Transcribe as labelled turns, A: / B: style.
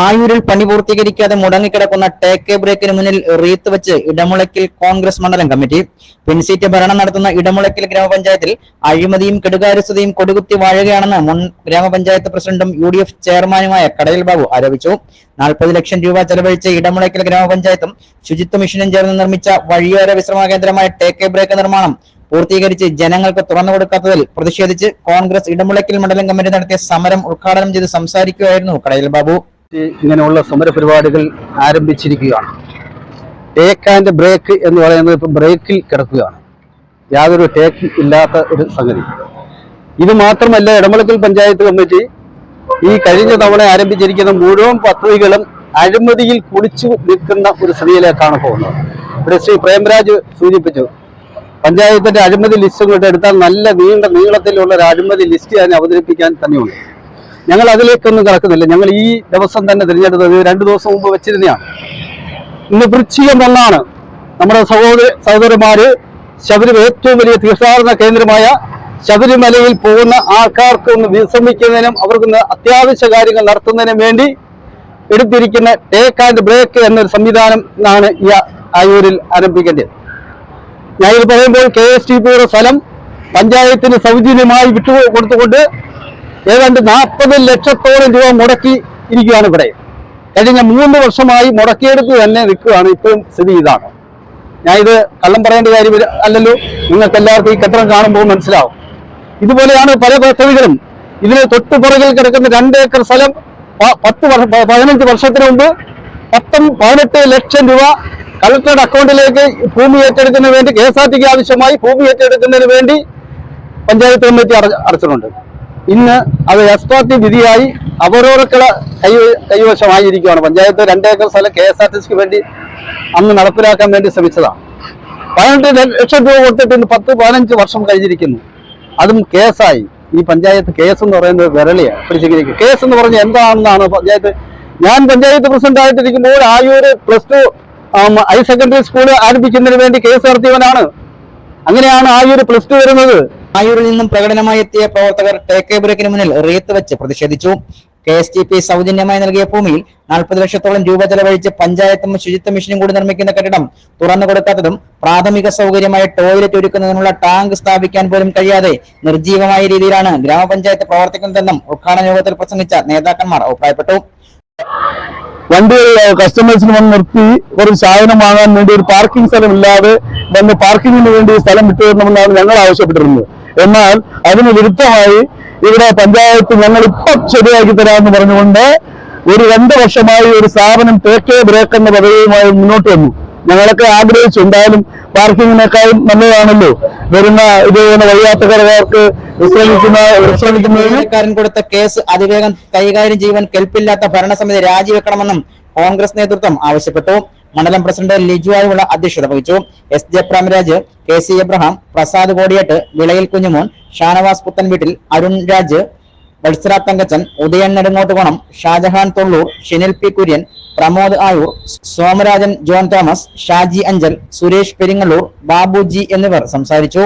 A: ആയൂരിൽ പണി പൂർത്തീകരിക്കാതെ മുടങ്ങിക്കിടക്കുന്ന ടേക്ക് ബ്രേക്കിന് മുന്നിൽ റീത്ത് വെച്ച് ഇടമുളക്കിൽ കോൺഗ്രസ് മണ്ഡലം കമ്മിറ്റി. പിൻസീറ്റ് ഭരണം നടത്തുന്ന ഇടമുളക്കിൽ ഗ്രാമപഞ്ചായത്തിൽ അഴിമതിയും കെടുകാര്യസ്ഥതയും കൊടുകുത്തി വാഴുകയാണെന്ന് മുൻ ഗ്രാമപഞ്ചായത്ത് പ്രസിഡന്റും യു ഡി എഫ് ചെയർമാനുമായ കടയിൽ ബാബു ആരോപിച്ചു. നാൽപ്പത് ലക്ഷം രൂപ ചെലവഴിച്ച് ഇടമുളക്കിൽ ഗ്രാമപഞ്ചായത്തും ശുചിത്വ മിഷനും ചേർന്ന് നിർമ്മിച്ച വഴിയോര വിശ്രമ കേന്ദ്രമായ ടേക്ക് ബ്രേക്ക് നിർമ്മാണം പൂർത്തീകരിച്ച് ജനങ്ങൾക്ക് തുറന്നു കൊടുക്കാത്തതിൽ പ്രതിഷേധിച്ച് കോൺഗ്രസ് ഇടമുളക്കിൽ മണ്ഡലം കമ്മിറ്റി നടത്തിയ സമരം ഉദ്ഘാടനം ചെയ്ത് സംസാരിക്കുകയായിരുന്നു കടയിൽ ബാബു.
B: ഇങ്ങനെയുള്ള സമരപരിപാടികൾ ആരംഭിച്ചിരിക്കുകയാണ്. ടേക്ക് ആൻഡ് ബ്രേക്ക് എന്ന് പറയുന്നത് ഇപ്പം ബ്രേക്കിൽ കിടക്കുകയാണ്. യാതൊരു ടേക്ക് ഇല്ലാത്ത ഒരു സംഗതി. ഇത് മാത്രമല്ല ഇടമലക്കൽ പഞ്ചായത്ത് കമ്മിറ്റി ഈ കഴിഞ്ഞ തവണ ആരംഭിച്ചിരിക്കുന്ന മുഴുവൻ പദ്ധതികളും അഴിമതിയിൽ കുളിച്ചു നിൽക്കുന്ന ഒരു സ്ഥിതിയിലേക്കാണ് പോകുന്നത്. ഇവിടെ ശ്രീ പ്രേംരാജ് സൂചിപ്പിച്ചു പഞ്ചായത്തിന്റെ അഴിമതി ലിസ്റ്റ് കൊണ്ട് എടുത്താൽ നല്ല നീണ്ട നീളത്തിലുള്ള ഒരു അഴിമതി ലിസ്റ്റ് അതിനെ അവതരിപ്പിക്കാൻ തന്നെയുണ്ട്. ഞങ്ങൾ അതിലേക്കൊന്നും കടക്കുന്നില്ല. ഞങ്ങൾ ഈ ദിവസം തന്നെ തിരഞ്ഞെടുത്തത് രണ്ടു ദിവസം മുമ്പ് വെച്ചിരുന്നതാണ്. ഇന്ന് വൃശ്ചികം ഒന്നാണ്. നമ്മുടെ സഹോദര സഹോദരന്മാര് ശബരിമല ഏറ്റവും വലിയ തീർത്ഥാടന കേന്ദ്രമായ ശബരിമലയിൽ പോകുന്ന ആൾക്കാർക്ക് ഒന്ന് വിശ്രമിക്കുന്നതിനും അവർക്ക് അത്യാവശ്യ കാര്യങ്ങൾ നടത്തുന്നതിനും വേണ്ടി എടുത്തിരിക്കുന്ന ടേക്ക് ആൻഡ് ബ്രേക്ക് എന്നൊരു സംവിധാനം ആണ് ഈ ആയൂരിൽ ആരംഭിക്കേണ്ടത്. ഞാനിത് പറയുമ്പോൾ കെ എസ് ടി പിയുടെ സ്ഥലം പഞ്ചായത്തിന് സൗജന്യമായി വിട്ടു കൊടുത്തുകൊണ്ട് ഏതാണ്ട് നാൽപ്പത് ലക്ഷത്തോളം രൂപ മുടക്കി ഇരിക്കുകയാണ് ഇവിടെ. കഴിഞ്ഞ മൂന്ന് വർഷമായി മുടക്കിയെടുത്ത് തന്നെ നിൽക്കുകയാണ് ഇപ്പോഴും സ്ഥിതി ഇതാണ്. ഞാൻ ഇത് കള്ളം പറയേണ്ട കാര്യം അല്ലല്ലോ. നിങ്ങൾക്ക് എല്ലാവർക്കും ഈ കെട്ടിടം കാണുമ്പോൾ മനസ്സിലാവും. ഇതുപോലെയാണ് പല പദ്ധതികളും. ഇതിന് തൊട്ടു പുറകിൽ കിടക്കുന്ന രണ്ട് ഏക്കർ സ്ഥലം പത്ത് വർഷം പതിനഞ്ച് വർഷത്തിന് മുമ്പ് പത്തും പതിനെട്ട് ലക്ഷം രൂപ കളക്ടറുടെ അക്കൗണ്ടിലേക്ക് ഭൂമി ഏറ്റെടുക്കുന്നതിന് വേണ്ടി കെ എസ് ആർ ആവശ്യമായി ഭൂമി ഏറ്റെടുക്കുന്നതിന് വേണ്ടി പഞ്ചായത്ത് കമ്മിറ്റി അടച്ചിട്ടുണ്ട്. ഇന്ന് അത് എസ് പാർട്ടി വിധിയായി അവരോടൊക്കെ കൈ കൈവശമായിരിക്കുകയാണ്. പഞ്ചായത്ത് രണ്ടേക്കർ സ്ഥലം കെ എസ് ആർ ടി സിക്ക് വേണ്ടി അന്ന് നടപ്പിലാക്കാൻ വേണ്ടി ശ്രമിച്ചതാണ്. പതിനെട്ട് ലക്ഷം രൂപ കൊടുത്തിട്ട് ഇന്ന് പത്ത് പതിനഞ്ച് വർഷം കഴിഞ്ഞിരിക്കുന്നു. അതും കേസായി. ഈ പഞ്ചായത്ത് കേസ് എന്ന് പറയുന്നത് വിരളിയാണ് പിടിച്ചിരിക്കുന്നത് കേസ് എന്ന് പറഞ്ഞാൽ എന്താണെന്നാണ് പഞ്ചായത്ത് ഞാൻ panchayat president ആയിട്ടിരിക്കുമ്പോൾ Ayur plus two higher secondary school ആരംഭിക്കുന്നതിന് വേണ്ടി കേസ് നടത്തിയവനാണ് അങ്ങനെയാണ് ആയൂർ പ്ലസ് ടു വരുന്നത്.
A: ആയൂരിൽ നിന്നും പ്രകടനമായി എത്തിയ പ്രവർത്തകർ ടേക്ക് ബ്രേക്കിന് മുന്നിൽ റീത്ത് വെച്ച് പ്രതിഷേധിച്ചു. കെ എസ് ടി പി സൗജന്യമായി നൽകിയ ഭൂമിയിൽ നാൽപ്പത് ലക്ഷത്തോളം രൂപ ചെലവഴിച്ച് പഞ്ചായത്തും ശുചിത്വ മിഷനും കൂടി നിർമ്മിക്കുന്ന കെട്ടിടം തുറന്നു കൊടുക്കാത്തതും പ്രാഥമിക സൗകര്യമായ ടോയ്ലറ്റ് ഒരുക്കുന്നതിനുള്ള ടാങ്ക് സ്ഥാപിക്കാൻ പോലും കഴിയാതെ നിർജീവമായ രീതിയിലാണ് ഗ്രാമപഞ്ചായത്ത് പ്രവർത്തിക്കുന്നതെന്നും ഉദ്ഘാടന യോഗത്തിൽ പ്രസംഗിച്ച നേതാക്കന്മാർ അഭിപ്രായപ്പെട്ടു.
B: വണ്ടികൾ കസ്റ്റമേഴ്സിന് വന്ന് നിർത്തി ഒരു സാധനം വാങ്ങാൻ വേണ്ടി ഒരു പാർക്കിംഗ് സ്ഥലം ഇല്ലാതെ വന്ന് പാർക്കിങ്ങിന് വേണ്ടി സ്ഥലം വിട്ടുതരണമെന്നാണ് ഞങ്ങൾ ആവശ്യപ്പെട്ടിരുന്നത്. എന്നാൽ അതിന് വിരുദ്ധമായി ഇവിടെ പഞ്ചായത്ത് ഞങ്ങൾ ഇപ്പം ശരിയാക്കി തരാമെന്ന് പറഞ്ഞുകൊണ്ട് ഒരു രണ്ട് വർഷമായി ഒരു സ്ഥാപനം തേക്കേ ബ്രേക്ക് എന്ന പദ്ധതിയുമായി മുന്നോട്ട് വന്നു. ഞങ്ങളൊക്കെ ആഗ്രഹിച്ചു. എന്തായാലും പാർക്കിങ്ങിനേക്കാളും നല്ലതാണല്ലോ. വരുന്ന ഇതുപോലെ വഴിയാത്രക്കാർക്ക് വിശ്രമിക്കുന്ന വിശ്രമിക്കുന്നതിന്
A: കൊടുത്ത കേസ് അതിവേഗം കൈകാര്യം ചെയ്യുവാൻ കെൽപ്പില്ലാത്ത ഭരണസമിതി രാജിവെക്കണമെന്നും കോൺഗ്രസ് നേതൃത്വം ആവശ്യപ്പെട്ടു. മണ്ഡലം പ്രസിഡന്റ് ലിജു ആയുള്ള അധ്യക്ഷത വഹിച്ചു. S. J. Pramaraj K. C. Abraham Prasad Kodiyett Vilayil Kunjumon Shanavas Puthenveettil Arun Raj Vatsara Thankachan Udayan Nedungottukonam Shajahan Thollur Shinil P. Kurian Pramod Ayur Somarajan John Thomas Shaji Anchal Suresh Peringallur Babuji എന്നിവർ സംസാരിച്ചു.